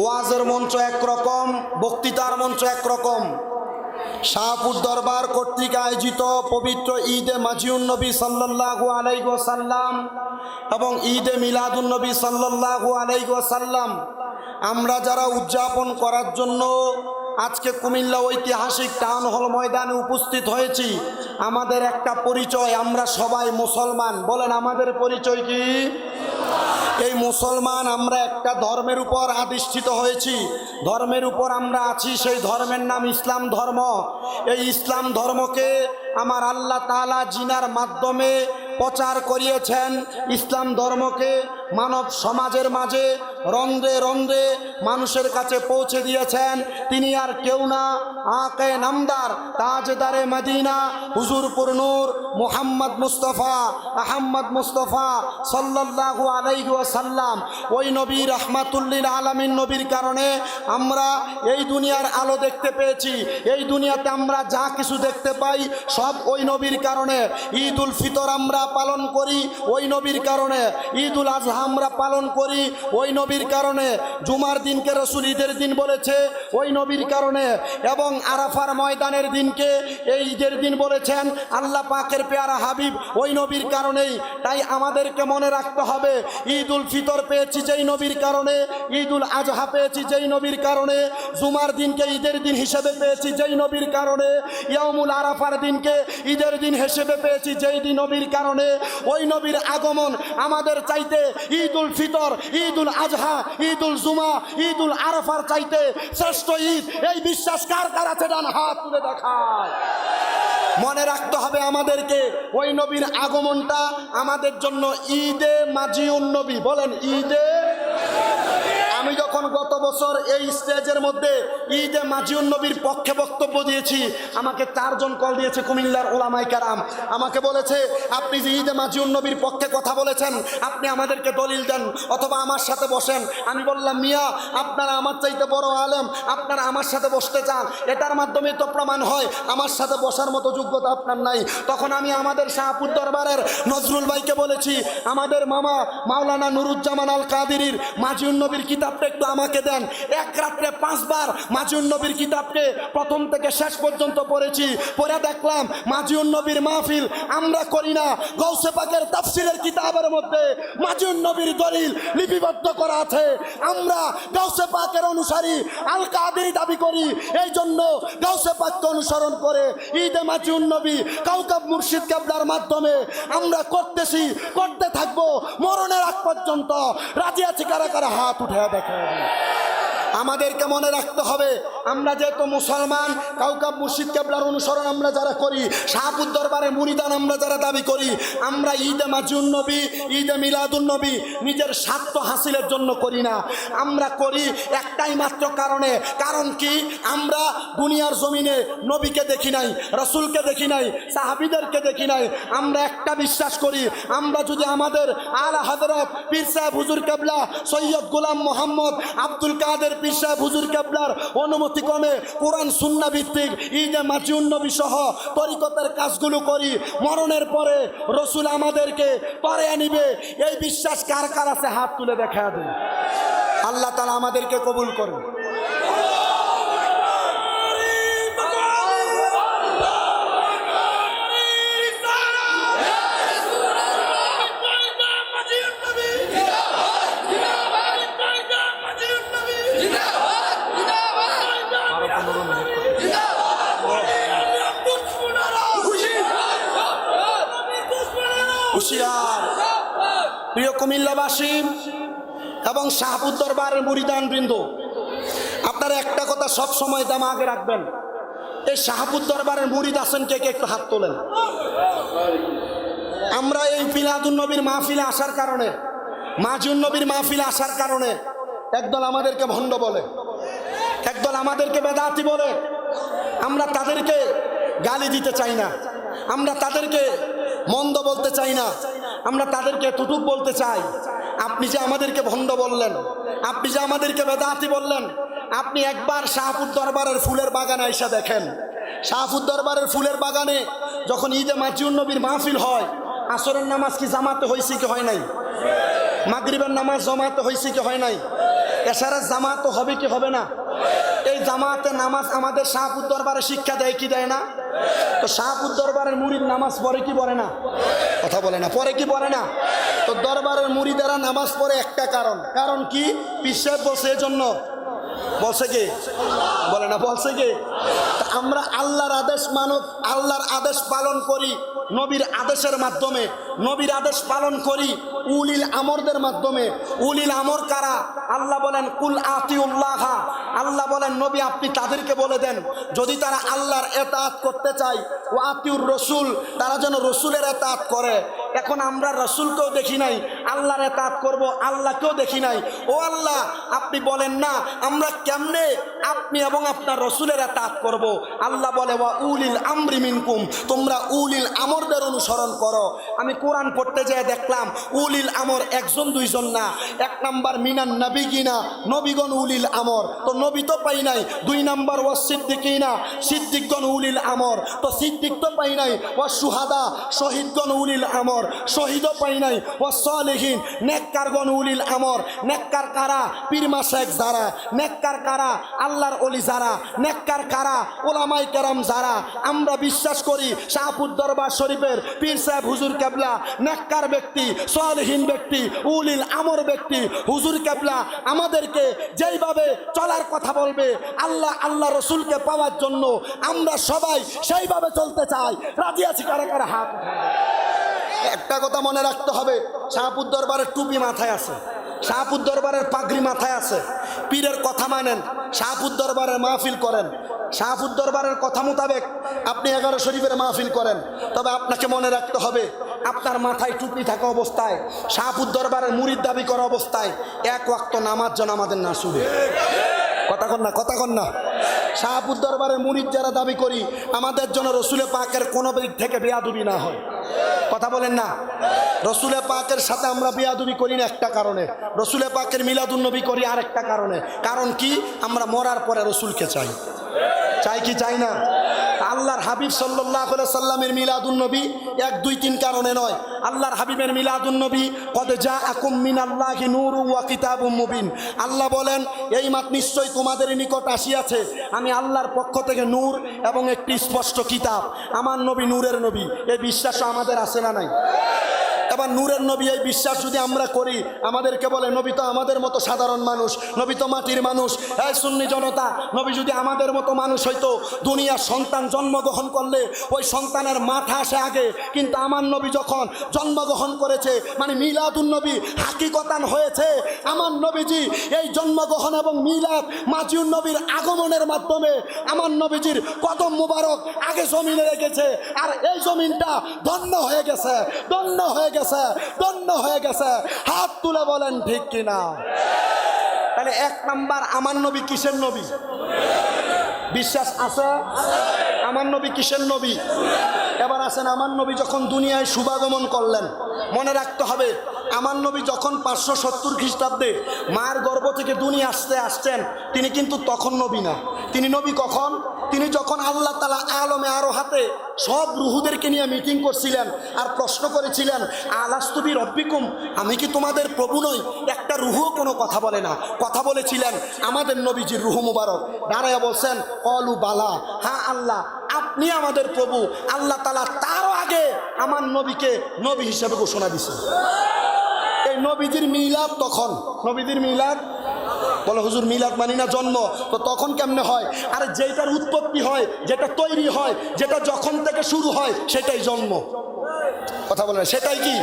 ওয়াজের মঞ্চ একরকম, বক্তৃতার মঞ্চ একরকম। শাহপুর দরবার কর্তৃক আয়োজিত পবিত্র ঈদে মাজিউন্নবী সাল্লাল্লাহু আলাইহি সাল্লাম এবং ঈদে মিলাদুন্নবী সাল্লাল্লাহু আলাইহি সাল্লাম আমরা যারা উদযাপন করার জন্য আজকে কুমিল্লা ঐতিহাসিক টাউন হল ময়দানে উপস্থিত হয়েছি, আমাদের একটা পরিচয়, আমরা সবাই মুসলমান। বলেন, আমাদের পরিচয় কি? এই মুসলমান, আমরা একটা ধর্মের উপর আধিষ্ঠিত হয়েছি। ধর্মের উপর আমরা আছি, সেই ধর্মের নাম ইসলাম ধর্ম। এই ইসলাম ধর্মকে আমার আল্লাহ তালা জিনার মাধ্যমে প্রচার করিয়েছেন ইসলাম ধর্মকে মানব সমাজের মাঝে রন্ধ্রে রন্ধ্রে মানুষের কাছে পৌঁছে দিয়েছেন। তিনি আর কেউ না। আকে নামদার তাজদারে মদিনা, হুজুরপুর নূর, মোহাম্মদ মুস্তফা, আহম্মদ মুস্তফা সাল্লাল্লাহু আলাইহি ওয়াসাল্লাম। ওই নবী রহমাতুল্লিল আলামিন নবীর কারণে আমরা এই দুনিয়ার আলো দেখতে পেয়েছি। এই দুনিয়াতে আমরা যা কিছু দেখতে পাই সব ওই নবীর কারণে। ঈদ উল ফিতর আমরা পালন করি, ওই নবীর কারণে। ঈদ উল আজহা আমরা পালন করি, ওই নবীর কারণে। জুমার দিনকে রসুল ঈদের দিন বলেছে, ওই নবীর কারণে। এবং আরাফার ময়দানের দিনকে এই ঈদের দিন বলেছেন, আল্লাহ পাকের পেয়ারা হাবিব, ওই নবীর কারণেই। তাই আমাদেরকে মনে রাখতে হবে ঈদ উল ফিতর পেয়েছি যেই নবীর কারণে ঈদ উল আজহা পেয়েছি যেই নবীর কারণে, জুমার দিনকে ঈদের দিন হিসেবে পেয়েছি যেই নবীর কারণে ইয়ামুল আরাফার দিনকে ঈদের দিন হিসেবে পেয়েছি যেই দিন নবীর কারণে। ওই নবীর আগমন আমাদের চাইতে ঈদ উল ফিতর ঈদ উল আজহা ঈদ উল জুমা ঈদ উল আরফার চাইতে শ্রেষ্ঠ ঈদ। এই বিশ্বাস কার কার ডান হাত তুলে দেখায়। মনে রাখতে হবে আমাদেরকে, ওই নবীর আগমনটা আমাদের জন্য ঈদে মাজিউন নবী। বলেন, ঈদে যখন গত বছর এই স্টেজের মধ্যে ঈদে মাজিউন নবীর পক্ষে বক্তব্য দিয়েছি। আমাকে চারজন কল দিয়েছে কুমিল্লার ওলামাই কারাম। আমাকে বলেছে, আপনি যে ঈদে মাজিউন নবীর পক্ষে কথা বলেছেন, আপনি আমাদেরকে দলিল দেন, অথবা আমার সাথে বসেন। আমি বললাম, মিয়া, আপনারা আমার চাইতে বড় আলেম, আপনারা আমার সাথে বসতে চান। এটার মাধ্যমে তো প্রমাণ হয়, আমার সাথে বসার মতো যোগ্যতা আপনার নাই। তখন আমি আমাদের শাহপুর দরবারের নজরুল ভাইকে বলেছি, আমাদের মামা মাওলানা নুরুজ্জামান আল কাদিরির মাজিউন নবীর কিতাবটা একটু আমাকে দেন। এক রাত্রে পাঁচবার মাজিউন নবীর কিতাবকে প্রথম থেকে শেষ পর্যন্ত পড়েছি। পড়ে দেখলাম মাজিউন নবীর মাহফিল আমরা করি না। গৌসে পাকের তাফসিরের কিতাবের মধ্যে মাজিউন নবীর দলিল লিপিবদ্ধ করা আছে। আমরা গৌসে পাকের অনুসারী আল কাদিরি দাবি করি। এই জন্য গৌসে পাককে অনুসরণ করে ঈদে মাজিউন নবী কাউকাব মুর্শিদ কাবলার মাধ্যমে আমরা করতেছি, করতে থাকব। মরণের আগ পর্যন্ত। রাজি আছি কারা কারা? হাত উঠে দেখে Amen. আমাদেরকে মনে রাখতে হবে, আমরা যেহেতু মুসলমান কাউকাব মুর্শিদ কেবলার অনুসরণ আমরা যারা করি শাহপুর দরবারে মুরিদান আমরা যারা দাবি করি, আমরা ঈদে মাজুন নবী, ঈদে মিলাদুন নবী নিজের স্বার্থ হাসিলের জন্য করি না। আমরা করি একটাই মাত্র কারণে, কারণ কি? আমরা দুনিয়ার জমিনে নবীকে দেখি নাই, রসুলকে দেখি নাই, সাহাবিদেরকে দেখি নাই। আমরা একটা বিশ্বাস করি, আমরা যদি আমাদের আলা হজরত পীর সাহেব হুজুর কেবলা সৈয়দ গোলাম মোহাম্মদ আব্দুল কাদের পীর সাহেব হুজুর কেবলার অনুমতি কমে কোরআন, সুন্না ভিত্তিক ঈদে মাজিউন নবী সহ তরিকতের কাজগুলো করি। মরণের পরে রসুল আমাদেরকে পরে নিবে এই বিশ্বাস কার কার আছে? হাত তুলে দেখা দেন। আল্লাহ তালা আমাদেরকে কবুল করুন। হুশিয়ার প্রিয় কুমিল্লাবাসী এবং শাহপুর দরবারের মুরিদান বৃন্দ, আপনারা একটা কথা সব সময় দাম আগে রাখবেন। এই শাহপুর দরবারের মুরিদ আছেন কে কে একটু হাত তোলেন। আমরা এই পিলাদুন নবীর মাহফিলে আসার কারণে মাজুন নবীর মাহফিলে আসার কারণে একদল আমাদেরকে ভণ্ড বলে, একদল আমাদেরকে বেদাতি বলে, আমরা তাদেরকে গালি দিতে চাই না। আমরা তাদেরকে মন্দ বলতে চাই না। আমরা তাদেরকে টুটুক বলতে চাই, আপনি যে আমাদেরকে ভণ্ড বললেন, আপনি যে আমাদেরকে বেদাতি বললেন, আপনি একবার শাহপুর দরবারের ফুলের বাগানে এসে দেখেন। শাহপুর দরবারের ফুলের বাগানে যখন ঈদে মাজিউন নবীর মাহফিল হয়, আসরের নামাজ কি জামাতে হয়েছে কি হয় নাই? মাগরিবের নামাজ জমাতে হয়েছে কি হয় নাই? এছাড়া জামাত হবে কি হবে না? এই জামাতে নামাজ আমাদের শাহপুর দরবারে শিক্ষা দেয় কি দেয় না? তো শাহপুর দরবারের মুড়ির নামাজ পরে কি পড়ে না? কথা বলে না পরে কি পড়ে না? তো দরবারের মুড়ি দ্বারা নামাজ পড়ে একটা কারণ। কারণ কি? পিসাব বসে জন্য বলছে কি? বলে না, বলছে কি? আমরা আল্লাহর আদেশ মানব, আল্লাহর আদেশ পালন করি, নবীর আদেশের মাধ্যমে। নবীর আদেশ পালন করি উলিল আমরদের মাধ্যমে। উলিল আমর কারা? আল্লাহ বলেন, কুল আতিউল্লাহ। আল্লাহ বলেন, নবী, আপনি তাদেরকে বলে দেন, যদি তারা আল্লাহর এতাত করতে চায় ও আতিউর রসুল, তারা যেন রসুলের এতাত করে। এখন আমরা রসুলকেও দেখি নাই, আল্লাহর এতাত করব, আল্লাহকেও দেখি নাই। ও আল্লাহ, আপনি বলেন না, আমরা কেমনে আপনি এবং আপনার রসুলের এতাত করব? আল্লাহ বলে, ওয়া উলিল আমরি মিনকুম। তোমরা উলিল আমরদের অনুসরণ করো। আমি কোরআন পড়তে যেয়ে দেখলাম উলিল আমর একজন, দুইজন না। এক নাম্বার মিনান নবী কিনা নবীগণ উলিল আমর। তো নবী তো পাই নাই, দুই নাম্বার ও সিদ্দিকিনা, সিদ্দিকগণ উলিল আমর। তো সিদ্দিক তো পাই নাই ও সুহাদা, শহীদগণ উলিল আমর। শহীদও পাই নাই ও সলেহীন, নেককারগণ উলিল আমর। নেককার কারা? পীরমা শেখ যারা। নেককার কারা? আল্লাহর অলি যারা। নেককার কারা? ওলামাই কেরাম যারা। আমরা বিশ্বাস করি শাহপুর দরবার শরীফের পীর সাহেব হুজুর কেবলা নেককার ব্যক্তি, সলহীন ব্যক্তি, উলিল আমর ব্যক্তি, হুজুর কেবলা আমাদেরকে যেইভাবে চলার কথা বলবে, আল্লাহ আল্লাহ রসুলকে পাওয়ার জন্য আমরা সবাই সেইভাবে চলতে চাই। রাজি আছি কারা কারা? হাত একটা কথা মনে রাখতে হবে শাহপুর দরবারের টুপি মাথায় আছে শাহপুর দরবারের পাগড়ি মাথায় আছে। পীরের কথা মানেন শাহপুর দরবারের মাহফিল করেন। শাহপুর দরবারের কথা মোতাবেক আপনি এগারো শরীফের মাহফিল করেন। তবে আপনাকে মনে রাখতে হবে আপনার মাথায় টুপি থাকা অবস্থায় শাহপুর দরবারের মুড়ির দাবি করা অবস্থায় এক ওয়াক্ত নামাজ যেন আমাদের না শুনে। কথা কন না, কথা কন না। শাহপুর দরবারের মুরিদ যারা দাবি করি, আমাদের জন্য রসুলে পাকের কোনো দিক থেকে বেয়াদুবি না হয়। কথা বলেন না। রসুলে পাকের সাথে আমরা বেয়াদুবি করি না একটা কারণে। রসুলে পাকের মিলাদুন্নবী করি আরেকটা কারণে। কারণ কি? আমরা মরার পরে রসুলকে চাই। চাই কি চাই না? আল্লাহর হাবিব সাল্লাহ সাল্লামের মিলাদুলনবী এক, দুই, তিন কারণে নয়। আল্লাহর হাবিবের মিলাদুলনবী কদ যা আকুম মিন আল্লাহ নূর ওয়া কিতাব মুবিন। আল্লাহ বলেন, এই মাত নিশ্চয়ই তোমাদের নিকট আসিয়াছে। আমি আল্লাহর পক্ষ থেকে নূর এবং একটি স্পষ্ট কিতাব। আমার নবী নূরের নবী। এই বিশ্বাস আমাদের আসে না নাই? এবার নূরের নবী এই বিশ্বাস যদি আমরা করি, আমাদেরকে বলে, নবী তো আমাদের মতো সাধারণ মানুষ, নবী তো মাটির মানুষ। হ্যাঁ সুন্নি জনতা, নবী যদি আমাদের মতো মানুষ হইতো, দুনিয়ার সন্তান জন্মগ্রহণ করলে ওই সন্তানের মাথা আসে আগে। কিন্তু আমার নবী যখন জন্মগ্রহণ করেছে মানে মিলাদুন নবী হাকিকতান হয়েছে, আমার নবীজি এই জন্মগ্রহণ এবং মিলাদ মাজিউন নবীর আগমনের মাধ্যমে আমার নবীজির কদম মুবারক আগে জমিনে রেখেছে, আর এই জমিনটা ধন্য হয়ে গেছে, ধন্য হয়ে গেছে। ধন্য হয়ে গেছে। হাত তুলে বলেন, ঠিক কিনা? তাহলে এক নাম্বার, আমার নবী কিসের নবী? বিশ্বাস আছে? আমার নবী কিসের নবী? এবার আসেন, আমার নবী যখন দুনিয়ায় শুভাগমন করলেন, মনে রাখতে হবে, আমার নবী যখন পাঁচশো সত্তর খ্রিস্টাব্দে মার গর্ভ থেকে দুনিয়া আসতে আসছেন, তিনি কিন্তু তখন নবী না। তিনি নবী কখন? তিনি যখন আল্লাহ তালা আলমে আরও হাতে সব রুহুদেরকে নিয়ে মিটিং করছিলেন আর প্রশ্ন করেছিলেন আলাস্তুবি রব্বিকুম আমি কি তোমাদের প্রভু নই? একটা রুহও কোনো কথা বলে না। কথা বলেছিলেন আমাদের নবীজির রুহু মুবারক। দাঁড়ায় বলছেন অলু বালা হ্যাঁ আল্লাহ, আপনি আমাদের প্রভু। আল্লাহ তালা তারও আগে আমার নবীকে নবী হিসেবে ঘোষণা দিছে এই নবীজির মিলাদ তখন? নবীজির মিলাদ বলে, হুজুর, মিলাদ মানি না জন্ম। তো তখন কেমনে হয়? আর যেটার উৎপত্তি হয়, যেটা তৈরি হয়, যেটা যখন থেকে শুরু হয়, সেটাই জন্ম। কথা বলে সেটাই কি?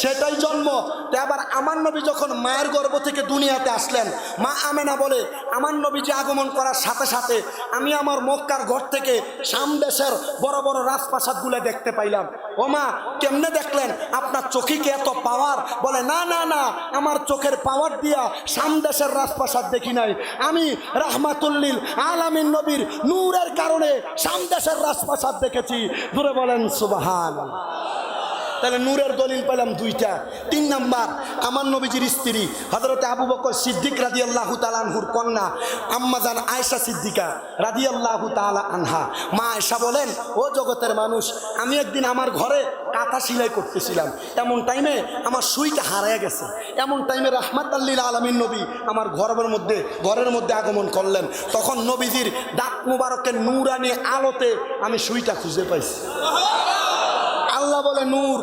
সেটাই জন্ম। তো এবার আমার নবী যখন মায়ের গর্ভ থেকে দুনিয়াতে আসলেন, মা আমেনা বলে, আমার নবী যে আগমন করার সাথে সাথে আমি আমার মক্কার ঘর থেকে সামদেশের বড় বড় রাজপ্রাসাদগুলো দেখতে পাইলাম। ও মা, কেমনে দেখলেন? আপনার চোখে এত পাওয়ার বলে, না না না, আমার চোখের পাওয়ার দিয়া সামদেশের রাজপ্রাসাদ দেখি নাই। আমি রাহমাতুল্লিল আলামিন নবীর নূরের কারণে সামদেশের রাজপ্রাসাদ দেখেছি। দূরে বলেন সুবাহান তাহলে নূরের দলিল পেলাম দুইটা। তিন নাম্বার, আমার নবীজির স্ত্রী হজরতে আবু বকর সিদ্দিক রাদি আল্লাহ তালানহুর কন্যা আম্মাজান আয়েশা সিদ্দিকা রাদি আল্লাহ তালা আনহা। মা আয়েশা বলেন, ও জগতের মানুষ, আমি একদিন আমার ঘরে কাঁথা সিলাই করতেছিলাম। এমন টাইমে আমার সুইটা হারায় গেছে। এমন টাইমে রাহমাত আল্লিল আলমিন নবী আমার ঘরের মধ্যে ঘরের মধ্যে আগমন করলেন। তখন নবীজির ডাক মুবারকের নূরানি আলোতে আমি সুইটা খুঁজে পাইছি। আল্লাহ বলে নূর,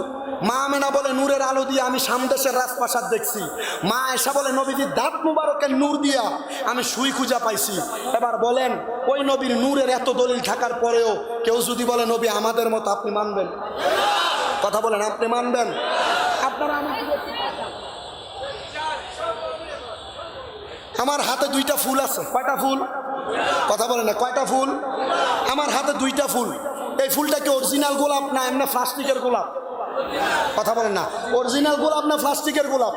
মা মেনা বলে নূরের আলো দিয়ে আমি সামদেশের রাজপ্রাসাদ দেখছি। মা এসা বলে নবীজির দাঁত মুবারকের নূর দিয়া আমি সুই খুঁজা পাইছি। এবার বলেন, ওই নবীর নূরের এত দলিল থাকার পরেও কেউ যদি বলে, নবী, আমাদের মতো আপনি মানবেন? কথা বলেন, আপনি মানবেন? আপনারা আমার হাতে দুইটা ফুল আছে। কয়টা ফুল? কথা বলেন না, কয়টা ফুল? আমার হাতে দুইটা ফুল। এই ফুলটা কি অরিজিনাল গোলাপ না এমনি প্লাস্টিকের গোলাপ? কথা বলেন না। অরিজিনাল গোলাপ না প্লাস্টিকের গোলাপ?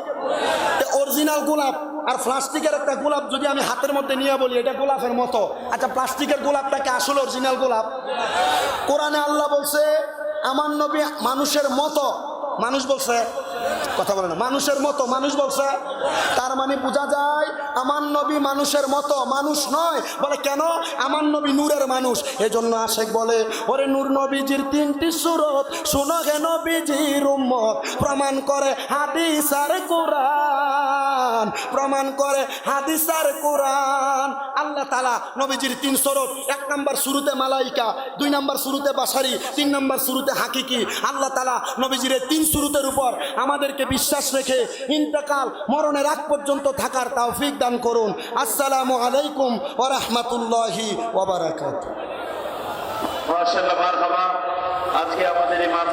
অরিজিনাল গোলাপ আর প্লাস্টিকের একটা গোলাপ যদি আমি হাতের মধ্যে নিয়ে বলি, এটা গোলাপের মতো। আচ্ছা প্লাস্টিকের গোলাপটাকে আসলে অরিজিনাল গোলাপ? কোরআনে আল্লাহ বলছে, আমার নবী মানুষের মতো মানুষ বলছে, কথা বলে না, মানুষের মতো মানুষ বলছে, তার মানে বোঝা যায় আমার নবী মানুষের মতো, মানুষ নয়। বলে, কেন? আমার নবী নূরের মানুষ। এজন্য আশেক বলে, ওরে নূর নবীজির তিনটি সুরত, শুনো হে নবীজির উম্মত। প্রমাণ করে হাদিস আর কোরআন। প্রমাণ করে হাদিস আর কোরআন। আল্লাহ তালা নবীজির তিন সুরত এক নম্বর শুরুতে মালাইকা, দুই নম্বর শুরুতে বাসারি, তিন নম্বর শুরুতে হাকিকি। আল্লাহ তালা নবীজির তিন শুরুতের উপর আমাদেরকে বিশ্বাস রেখে ইন্তকাল, মরণের আগ পর্যন্ত থাকার তৌফিক দান করুন। আসসালামু আলাইকুম ওয়া রাহমাতুল্লাহি ওয়া বারাকাতুহু। মার্শাল্লাহ মারহাবা। আজকে আমাদের